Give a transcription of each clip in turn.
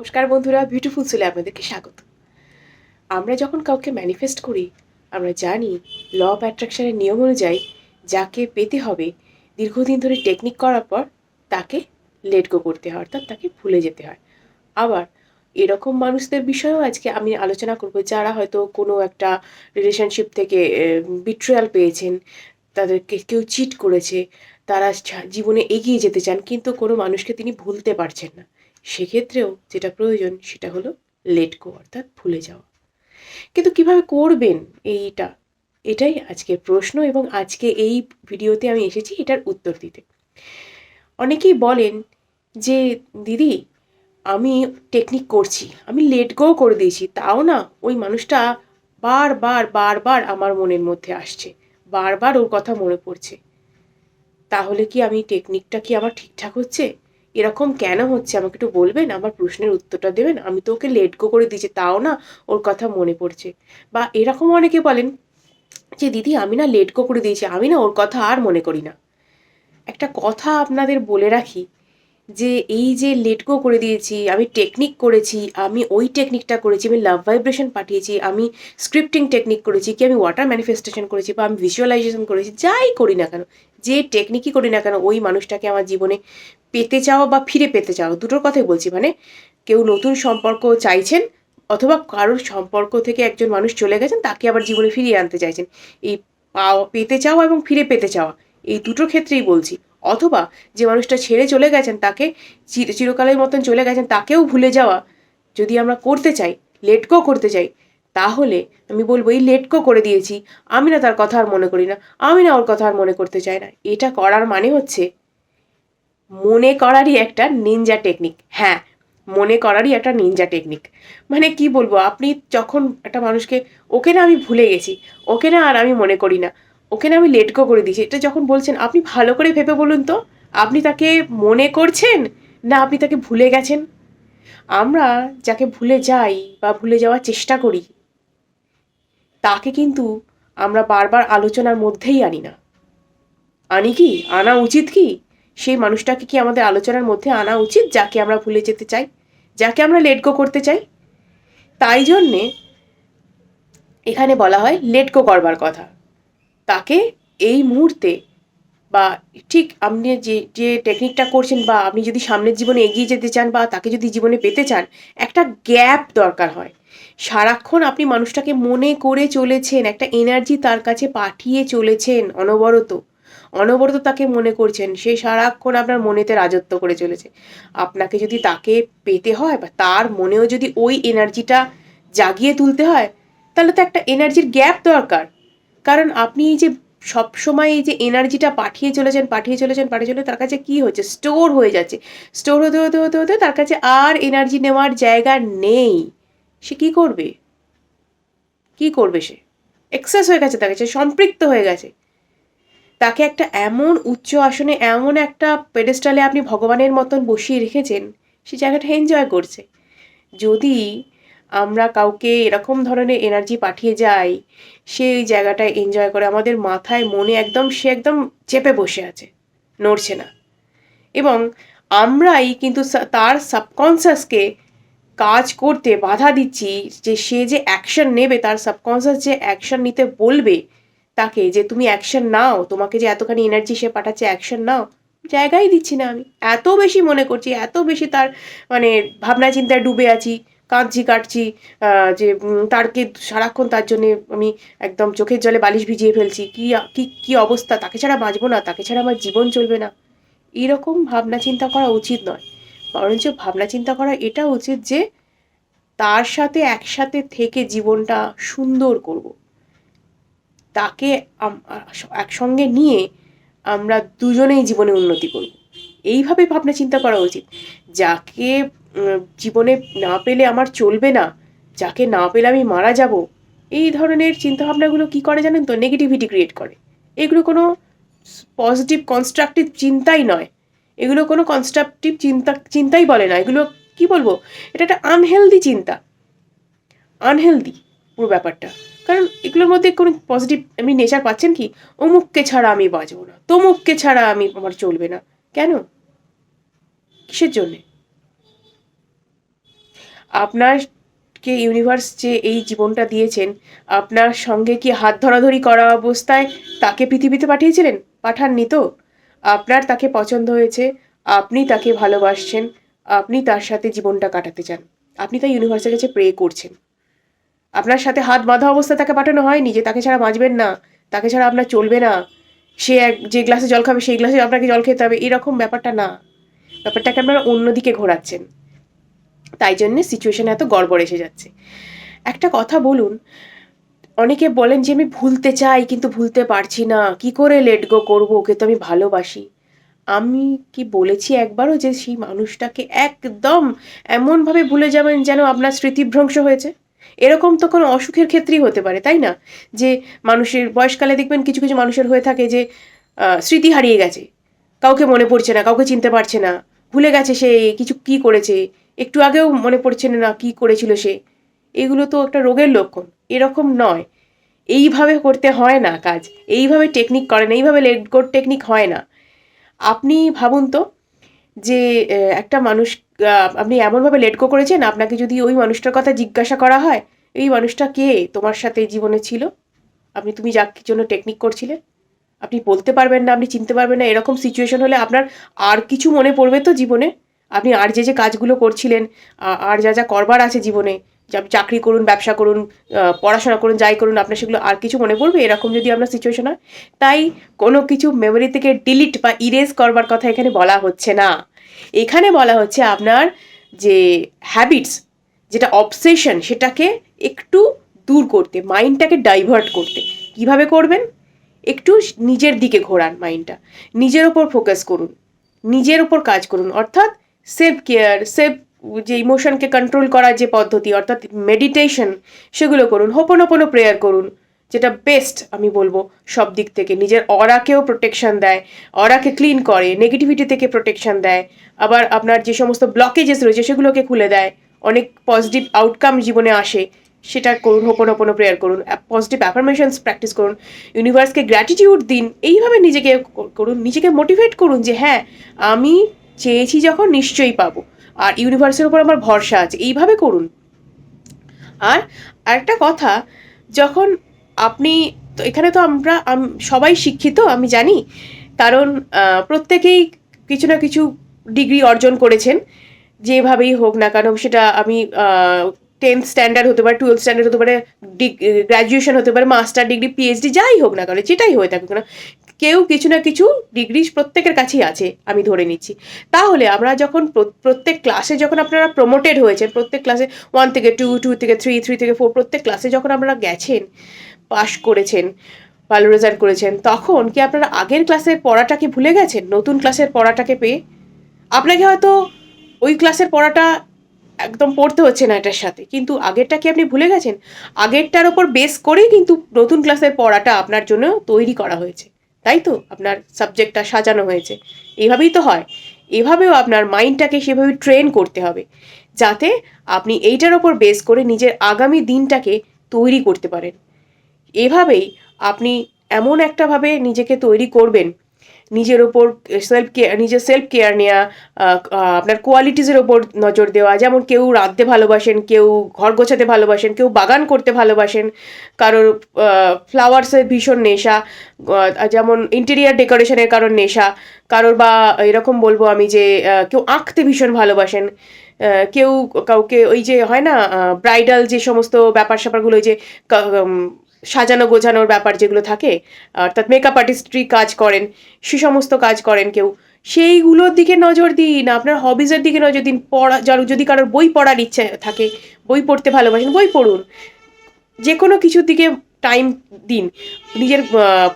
নমস্কার বন্ধুরা বিউটিফুল সোলে আপনাদেরকে স্বাগত। আমরা যখন কাউকে ম্যানিফেস্ট করি, আমরা জানি ল অফ অ্যাট্রাকশনের নিয়ম অনুযায়ী যাকে পেতে হবে, দীর্ঘদিন ধরে টেকনিক করার পর তাকে লেট গো করতে হয়, অর্থাৎ তাকে ভুলে যেতে হয়। আবার এরকম মানুষদের বিষয়েও আজকে আমি আলোচনা করব, যারা হয়তো কোনো একটা রিলেশনশিপ থেকে বিট্রিয়াল পেয়েছেন, তাদেরকে কেউ চিট করেছে, তারা জীবনে এগিয়ে যেতে চান, কিন্তু কোনো মানুষকে তিনি ভুলতে পারছেন না। সেক্ষেত্রেও যেটা প্রয়োজন সেটা হলো লেট গো অর্থাৎ ভুলে যাওয়া। কিন্তু কীভাবে করবেন এইটা? এটাই আজকে প্রশ্ন এবং আজকে এই ভিডিওতে আমি এসেছি এটার উত্তর দিতে। অনেকেই বলেন যে, দিদি, আমি টেকনিক করছি, আমি লেট গো করে দিয়েছি, তাও না ওই মানুষটা বারবার বারবার আমার মনের মধ্যে আসছে বারবার ওর কথা মনে পড়ছে। তাহলে কি আমি টেকনিকটা কি আমার ঠিকঠাক হচ্ছে? এরকম কেন হচ্ছে? আমাকে একটু বলবেন? আমার প্রশ্নের উত্তরটা দেবেন? আমি তো ওকে লেট গো করে দিয়েছি, তাও না ওর কথা মনে পড়ছে। বা এরকম অনেকে বলেন যে, দিদি, আমি না লেট গো করে দিয়েছি, আমি না ওর কথা আর মনে করি না। একটা কথা আপনাদের বলে রাখি যে, এই যে লেট গো করে দিয়েছি, আমি টেকনিক করেছি, আমি ওই টেকনিকটা করেছি, আমি লাভ ভাইব্রেশন পাঠিয়েছি, আমি স্ক্রিপ্টিং টেকনিক করেছি, কি আমি ওয়াটার ম্যানিফেস্টেশন করেছি, বা আমি ভিজুয়ালাইজেশন করেছি, যাই করি না কেন, যে টেকনিকই করি না কেন, ওই মানুষটাকে আমার জীবনে পেতে চাওয়া বা ফিরে পেতে চাওয়া দুটোর কথাই বলছি। মানে কেউ নতুন সম্পর্ক চাইছেন অথবা কারোর সম্পর্ক থেকে একজন মানুষ চলে গেছেন, তাকে আবার জীবনে ফিরিয়ে আনতে চাইছেন। এই পাওয়া, পেতে চাওয়া এবং ফিরে পেতে চাওয়া, এই দুটোর ক্ষেত্রেই বলছি। অথবা যে মানুষটা ছেড়ে চলে গেছেন, তাকে চির, চিরকালের মতন চলে গেছেন, তাকেও ভুলে যাওয়া, যদি আমরা করতে চাই লেট গো করতে চাই, তাহলে আমি বলব, এই লেট গো করে দিয়েছি, আমি না তার কথা আর মনে করি না, আমি না ওর কথা আর মনে করতে চাই না। এটা করার মানে হচ্ছে মনে করারই একটা নিনজা টেকনিক হ্যাঁ মনে করারই একটা নিনজা টেকনিক মানে কি বলব, আপনি যখন একটা মানুষকে, ওকে না আমি ভুলে গেছি, ওকে না আর আমি মনে করি না, ওকে না আমি লেট গো করে দিয়েছি, এটা যখন বলছেন, আপনি ভালো করে ভেবে বলুন তো, আপনি তাকে মনে করছেন না আপনি তাকে ভুলে গেছেন? আমরা যাকে ভুলে যাই বা ভুলে যাওয়ার চেষ্টা করি, তাকে কিন্তু আমরা বারবার আলোচনার মধ্যেই আনি না। আনি কি? আনা উচিত কি? সেই মানুষটাকে কি আমাদের আলোচনার মধ্যে আনা উচিত, যাকে আমরা ভুলে যেতে চাই, যাকে আমরা লেট গো করতে চাই? তাই জন্যে এখানে বলা হয় লেট গো করবার কথা। তাকে এই মুহূর্তে বা ঠিক আপনি যে যে টেকনিকটা করছেন বা আপনি যদি সামনের জীবনে এগিয়ে যেতে চান বা তাকে যদি জীবনে পেতে চান, একটা গ্যাপ দরকার হয়। সারাক্ষণ আপনি মানুষটাকে মনে করে চলেছেন, একটা এনার্জি তার কাছে পাঠিয়ে চলেছেন অনবরত। অনবরত তাকে মনে করছেন, সে সারাক্ষণ আপনার মনেতে রাজত্ব করে চলেছে। আপনাকে যদি তাকে পেতে হয় বা তার মনেও যদি ওই এনার্জিটা জাগিয়ে তুলতে হয়, তাহলে তো একটা এনার্জির গ্যাপ দরকার। কারণ আপনি এই যে সব সময় এই যে এনার্জিটা পাঠিয়ে চলেছেন পাঠিয়ে চলেছেন, পাঠিয়ে চলে তার কাছে কি হচ্ছে? স্টোর হয়ে যাচ্ছে। স্টোর হতে হতে হতে হতে তার কাছে আর এনার্জি নেওয়ার জায়গা নেই। সে কি করবে? কি করবে সে? এক্সেস হয়ে গেছে তার কাছে, সম্পৃক্ত হয়ে গেছে। তাকে একটা এমন উচ্চ আসনে, এমন একটা পেডেস্টালে আপনি ভগবানের মতন বসিয়ে রেখেছেন, সে জায়গাটা এনজয় করছে। যদি আমরা কাউকে এরকম ধরনের এনার্জি পাঠিয়ে যাই, সে ওই জায়গাটায় এনজয় করে, আমাদের মাথায়, মনে একদম, সে একদম চেপে বসে আছে, নড়ছে না। এবং আমরাই কিন্তু তার সাবকনসিয়াসকে কাজ করতে বাধা দিচ্ছি যে সে যে অ্যাকশন নেবে, তার সাবকনসিয়াস যে অ্যাকশন নিতে বলবে তাকে যে তুমি অ্যাকশন নাও, তোমাকে যে এতখানি এনার্জি সে পাঠাচ্ছে অ্যাকশন নাও, জায়গাই দিচ্ছি না আমি। এত বেশি মনে করছি, এত বেশি তার মানে ভাবনা চিন্তায় ডুবে আছি, কাঁদছি, কাটছি যে তারকে সারাক্ষণ তার জন্যে আমি একদম চোখের জলে বালিশ ভিজিয়ে ফেলছি। কি কি কি অবস্থা? তাকে ছাড়া বাঁচবো না, তাকে ছাড়া আমার জীবন চলবে না। এরকম ভাবনা চিন্তা করা উচিত নয়। বরঞ্চ ভাবনা চিন্তা করা এটা উচিত যে, তার সাথে একসাথে থেকে জীবনটা সুন্দর করব। তাকে একসঙ্গে নিয়ে আমরা দুজনেই জীবনে উন্নতি করব এইভাবে ভাবনা চিন্তা করা উচিত। যাকে জীবনে না পেলে আমার চলবে না, যাকে না পেলে আমি মারা যাব, এই ধরনের চিন্তাভাবনাগুলো কি করে জানেন তো? নেগেটিভিটি ক্রিয়েট করে। এগুলো কোনো পজিটিভ কনস্ট্রাকটিভ চিন্তাই নয়। এগুলো কোনো কনস্ট্রাকটিভ চিন্তা, চিন্তাই বলে না। এগুলো কি বলব? এটা একটা আনহেলদি চিন্তা। আনহেলদি পুরো ব্যাপারটা। কারণ এগুলোর মধ্যে কোনো পজিটিভ আপনি নেচার পাচ্ছেন কি? অমুককে ছাড়া আমি বাঁচবো না। তমুককে ছাড়া আমি, আমার চলবে না। কেন? কিসের জন্যে? আপনারকে ইউনিভার্স যে এই জীবনটা দিয়েছেন, আপনার সঙ্গে কি হাত ধরাধরি করা অবস্থায় তাকে পৃথিবীতে পাঠিয়েছিলেন? পাঠাননি তো। আপনার তাকে পছন্দ হয়েছে, আপনি তাকে ভালোবাসছেন, আপনি তার সাথে জীবনটা কাটাতে চান। আপনি তাই ইউনিভার্সের কাছে প্রে করছেন। আপনার সাথে হাত বাঁধা অবস্থায় তাকে পাঠানো হয়নি যে তাকে ছাড়া বাঁচবেন না, তাকে ছাড়া আপনার চলবে না। সে এক, যে গ্লাসে জল খাবে, সেই গ্লাসে আপনাকে জল খেতে হবে। এরকম ব্যাপারটা না। ব্যাপারটাকে আপনারা অন্যদিকে ঘোরাচ্ছেন। তাই জন্যে সিচুয়েশান এত গড়বড় এসে যাচ্ছে। একটা কথা বলুন, অনেকে বলেন যে আমি ভুলতে চাই, কিন্তু ভুলতে পারছি না। কি করে লেট গো করব? ওকে তো আমি ভালোবাসি। আমি কি বলেছি একবারও যে সেই মানুষটাকে একদম এমনভাবে ভুলে যাবেন যেন আপনার স্মৃতিভ্রংশ হয়েছে? এরকম তো কোনো অসুখের ক্ষেত্রেই হতে পারে, তাই না? যে মানুষের বয়সকালে দেখবেন কিছু কিছু মানুষের হয়ে থাকে যে স্মৃতি হারিয়ে গেছে। কাউকে মনে পড়ছে না, কাউকে চিনতে পারছে না। ভুলে গেছে সে, কিছু কি করেছে? একটু আগেও মনে পড়ছে না কি করেছিল সে। এগুলো তো একটা রোগের লক্ষণ, এরকম নয়। এইভাবে করতে হয় না কাজ, এইভাবে টেকনিক করেন, এইভাবে লেট গোর টেকনিক হয় না। আপনি ভাবুন তো যে একটা মানুষ আপনি এমনভাবে লেট গো করেছেন, আপনাকে যদি ওই মানুষটার কথা জিজ্ঞাসা করা হয়, এই মানুষটা কে? তোমার সাথে জীবনে ছিল? আপনি, তুমি যার জন্য টেকনিক করছিলে আপনি বলতে পারবেন না, আপনি চিনতে পারবেন না, এরকম সিচুয়েশন হলে আপনার আর কিছু মনে পড়বে তো জীবনে। আপনি আর যে যে কাজগুলো করছিলেন আর যা যা করবার আছে জীবনে, যে চাকরি করুন, ব্যবসা করুন পড়াশোনা করুন, যাই করুন, আপনার সেগুলো আর কিছু মনে পড়বে? এরকম যদি আপনার সিচুয়েশন হয়, তাই কোনো কিছু মেমোরি থেকে ডিলিট বা ইরেজ করবার কথা এখানে বলা হচ্ছে না। এখানে বলা হচ্ছে আপনার যে হ্যাবিটস যেটা অবসেশন সেটাকে একটু দূর করতে মাইন্ডটাকে ডাইভার্ট করতে। কীভাবে করবেন? একটু নিজের দিকে ঘোরান মাইন্ডটা নিজের ওপর ফোকাস করুন। নিজের ওপর কাজ করুন। অর্থাৎ সেলফ কেয়ার সেলফ যে ইমোশনকে কন্ট্রোল করার যে পদ্ধতি, অর্থাৎ মেডিটেশন সেগুলো করুন। হোপন হোপনোপনো প্রেয়ার করুন। যেটা বেস্ট আমি বলব, সব দিক থেকে। নিজের অরাকেও প্রোটেকশন দেয় অরাকে ক্লিন করে নেগেটিভিটি থেকে প্রোটেকশন দেয়। আবার আপনার যে সমস্ত ব্লকেজেস রয়েছে, সেগুলোকে খুলে দেয়। অনেক পজিটিভ আউটকাম জীবনে আসে। সেটা করুন হোপনোপনো প্রেয়ার করুন পজিটিভ অ্যাফার্মেশনস প্র্যাকটিস করুন। ইউনিভার্সকে গ্র্যাটিটিউড দিন, এইভাবে নিজেকে করুন, নিজেকে মোটিভেট করুন যে হ্যাঁ আমি চেয়েছি যখন নিশ্চয়ই পাবো। আর ইউনিভার্সের উপর আমার ভরসা আছে, এইভাবে করুন। আর আরেকটা কথা, যখন আপনি তো এখানে তো আমরা সবাই শিক্ষিত, আমি জানি। কারণ প্রত্যেকেই কিছু না কিছু ডিগ্রি অর্জন করেছেন। যেভাবেই হোক না কেন, সেটা আমি টেন্থ স্ট্যান্ডার্ড হতে পারে টুয়েলভ স্ট্যান্ডার্ড হতে পারে গ্র্যাজুয়েশন হতে পারে মাস্টার ডিগ্রি পিএইচডি যাই হোক না কেন, যেটাই হয়ে থাকুক না, কেউ কিছু না কিছু ডিগ্রি প্রত্যেকের কাছেই আছে, আমি ধরে নিচ্ছি। তাহলে আমরা যখন প্রত্যেক ক্লাসে যখন আপনারা প্রমোটেড হয়েছেন, প্রত্যেক ক্লাসে ওয়ান থেকে টু টু থেকে থ্রি থ্রি থেকে ফোর প্রত্যেক ক্লাসে যখন আপনারা গেছেন পাশ করেছেন, ভালো রেজাল্ট করেছেন। তখন কি আপনারা আগের ক্লাসের পড়াটাকে ভুলে গেছেন? নতুন ক্লাসের পড়াটাকে পেয়ে? আপনাকে হয়তো ওই ক্লাসের পড়াটা একদম পড়তে হচ্ছে না এটার সাথে। কিন্তু আগেরটা কি আপনি ভুলে গেছেন? আগেরটার ওপর বেস করেই কিন্তু নতুন ক্লাসের পড়াটা আপনার জন্য তৈরি করা হয়েছে। তাই তো? আপনার সাবজেক্টটা সাজানো হয়েছে। এভাবেই তো হয়। এভাবেও আপনার মাইন্ডটাকে সেভাবে ট্রেন করতে হবে। যাতে আপনি এইটার ওপর বেস করে নিজের আগামী দিনটাকে তৈরি করতে পারেন। এভাবেই আপনি এমন একটাভাবে নিজেকে তৈরি করবেন। নিজের ওপর সেলফ কেয়ার নিজের সেলফ কেয়ার নেওয়া আপনার কোয়ালিটিসের ওপর নজর দেওয়া। যেমন কেউ রাঁধতে ভালোবাসেন, কেউ ঘর গোছাতে ভালোবাসেন, কেউ বাগান করতে ভালোবাসেন, কারোর ফ্লাওয়ার্সের ভীষণ নেশা যেমন ইন্টেরিয়ার ডেকোরেশনের কারোর নেশা, কারোর বা এরকম বলব আমি যে কেউ আঁকতে ভীষণ ভালোবাসেন কেউ কাউকে ওই যে হয় না ব্রাইডাল যে সমস্ত ব্যাপার স্যাপারগুলো যে সাজানো গোছানোর ব্যাপার যেগুলো থাকে, অর্থাৎ মেকআপ আর্টিস্ট্রি কাজ করেন, সে সমস্ত কাজ করেন কেউ। সেইগুলোর দিকে নজর দিন, আপনার হবিজের দিকে নজর দিন, পড়া যদি কারোর বই পড়ার ইচ্ছে থাকে, বই পড়তে ভালোবাসেন, বই পড়ুন। যে কোনো কিছুর দিকে টাইম দিন। নিজের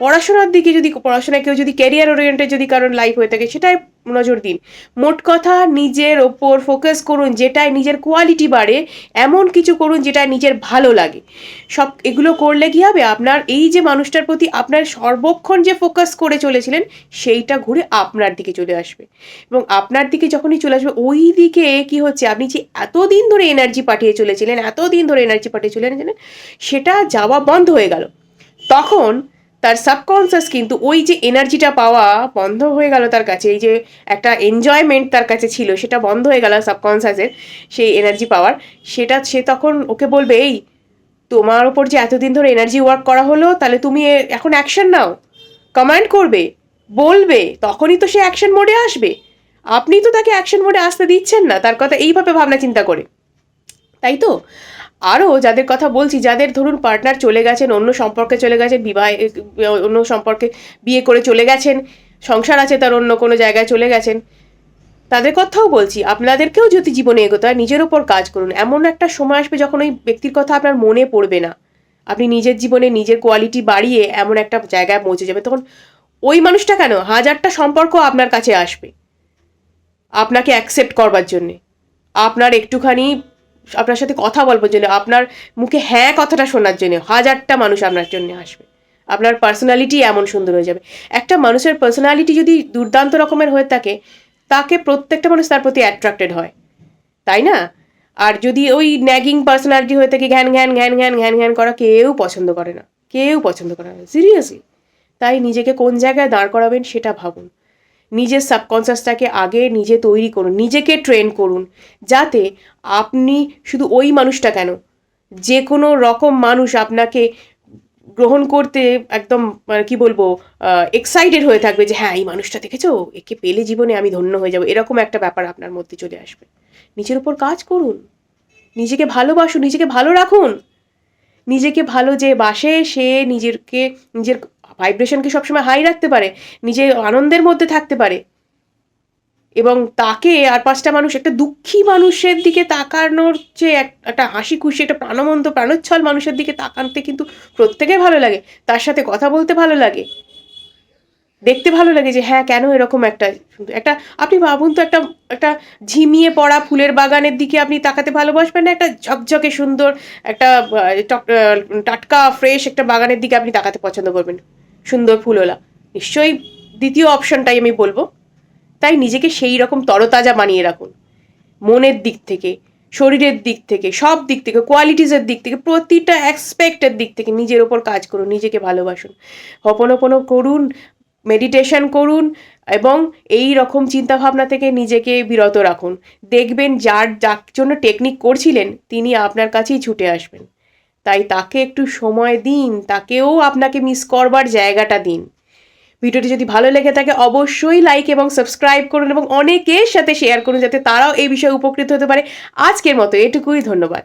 পড়াশোনার দিকে যদি, পড়াশোনায় কেউ যদি ক্যারিয়ার ওরিয়েন্টেড যদি কারোর লাইফ হয়ে থাকে সেটাই নজর দিন। মোট কথা নিজের ওপর ফোকাস করুন যেটায় নিজের কোয়ালিটি বাড়ে, এমন কিছু করুন যেটা নিজের ভালো লাগে। সব এগুলো করলে কি হবে? আপনার এই যে মানুষটার প্রতি আপনার সর্বক্ষণ যে ফোকাস করে চলেছিলেন, সেইটা ঘুরে আপনার দিকে চলে আসবে। এবং আপনার দিকে যখনই চলে আসবে, ওই দিকে কি হচ্ছে? আপনি যে এতদিন ধরে এনার্জি পাঠিয়ে চলেছিলেন, এতদিন ধরে এনার্জি পাঠিয়ে চলেছিলেন, সেটা যাওয়া বন্ধ হয়ে গেল। তখন তার সাবকনসিয়াস কিন্তু ওই যে এনার্জিটা পাওয়া বন্ধ হয়ে গেল তার কাছে, এই যে একটা এনজয়মেন্ট তার কাছে ছিল, সেটা বন্ধ হয়ে গেল সাবকনসিয়াসের সেই এনার্জি পাওয়ার, সেটা সে তখন ওকে বলবে, এই, তোমার ওপর যে এতদিন ধরে এনার্জি ওয়ার্ক করা হলো, তাহলে তুমি এখন অ্যাকশন নাও। কমান্ড করবে, বলবে, তখনই তো সে অ্যাকশন মোডে আসবে। আপনি তো তাকে অ্যাকশন মোডে আসতে দিচ্ছেন না, তার কথা এইভাবে ভাবনা চিন্তা করে। তাই তো? আরও যাদের কথা বলছি, যাদের ধরুন পার্টনার চলে গেছেন, অন্য সম্পর্কে চলে গেছেন, বিবাহ, অন্য সম্পর্কে বিয়ে করে চলে গেছেন, সংসার আছে তার অন্য কোনো জায়গায় চলে গেছেন, তাদের কথাও বলছি। আপনাদেরকেও যদি জীবনে এগোতে হয়, নিজের ওপর কাজ করুন। এমন একটা সময় আসবে যখন ওই ব্যক্তির কথা আপনার মনে পড়বে না। আপনি নিজের জীবনে নিজের কোয়ালিটি বাড়িয়ে এমন একটা জায়গায় পৌঁছে যাবে তখন ওই মানুষটা কেন? হাজারটা সম্পর্ক আপনার কাছে আসবে। আপনাকে অ্যাকসেপ্ট করবার জন্যে। আপনার একটুখানি আপনার সাথে কথা বলবার জন্য, আপনার মুখে হ্যাঁ কথাটা শোনার জন্য, হাজারটা মানুষ আপনার জন্য আসবে। আপনার পার্সোনালিটি এমন সুন্দর হয়ে যাবে। একটা মানুষের পার্সোনালিটি যদি দুর্দান্ত রকমের হয়ে থাকে, তাকে প্রত্যেকটা মানুষ তার প্রতি অ্যাট্রাক্টেড হয়। তাই না? আর যদি ওই ন্যাগিং পার্সোনালিটি হয়ে থাকে, ঘ্যান ঘ্যান ঘ্যান ঘ্যান ঘ্যান ঘ্যান করা কেউ পছন্দ করে না। কেউ পছন্দ করে না। সিরিয়াসলি তাই নিজেকে কোন জায়গায় দাঁড় করাবেন সেটা ভাবুন। নিজের সাবকনসিয়াসটাকে আগে নিজে তৈরি করুন, নিজেকে ট্রেন করুন, যাতে আপনি শুধু ওই মানুষটা কেন? যে কোনো রকম মানুষ আপনাকে গ্রহণ করতে একদম মানে কি বলব এক্সাইটেড হয়ে থাকবে যে হ্যাঁ এই মানুষটা দেখেছ? একে পেলে জীবনে আমি ধন্য হয়ে যাব। এরকম একটা ব্যাপার আপনার মধ্যে চলে আসবে। নিজের উপর কাজ করুন। নিজেকে ভালোবাসুন, নিজেকে ভালো রাখুন। নিজেকে ভালো যে বাসে, সে নিজেরকে, নিজের ভাইব্রেশনকে সবসময় হাই রাখতে পারে? নিজে আনন্দের মধ্যে থাকতে পারে। এবং তাকে আর পাঁচটা মানুষ, একটা দুঃখী মানুষের দিকে তাকানোর যে এক- একটা হাসি খুশি, একটা প্রাণবন্ত, প্রাণোচ্ছল মানুষের দিকে তাকানতে কিন্তু প্রত্যেকের ভালো লাগে। তার সাথে কথা বলতে ভালো লাগে। দেখতে ভালো লাগে যে হ্যাঁ কেন এরকম একটা একটা, আপনি ভাবুন তো একটা একটা ঝিমিয়ে পড়া ফুলের বাগানের দিকে আপনি তাকাতে ভালোবাসবেন না? একটা ঝকঝকে সুন্দর, একটা টক- টাটকা ফ্রেশ একটা বাগানের দিকে আপনি তাকাতে পছন্দ করবেন। সুন্দর ফুলওলা নিশ্চয়ই দ্বিতীয় অপশনটাই আমি বলব। তাই নিজেকে সেই রকম তরতাজা বানিয়ে রাখুন। মনের দিক থেকে, শরীরের দিক থেকে, সব দিক থেকে কোয়ালিটিসের দিক থেকে, প্রতিটা অ্যাসপেক্টের দিক থেকে নিজের ওপর কাজ করুন, নিজেকে ভালোবাসুন। হপনপন করুন মেডিটেশন করুন এবং এই রকম চিন্তাভাবনা থেকে নিজেকে বিরত রাখুন। দেখবেন যার যার জন্য টেকনিক করছিলেন, তিনি আপনার কাছেই ছুটে আসবেন। তাই তাকে একটু সময় দিন, তাকেও আপনাকে মিস করবার জায়গাটা দিন। ভিডিওটি যদি ভালো লেগে থাকে, অবশ্যই লাইক এবং সাবস্ক্রাইব করুন এবং অনেকের সাথে শেয়ার করুন, যাতে তারাও এই বিষয়ে উপকৃত হতে পারে। আজকের মতো এটুকুই, ধন্যবাদ।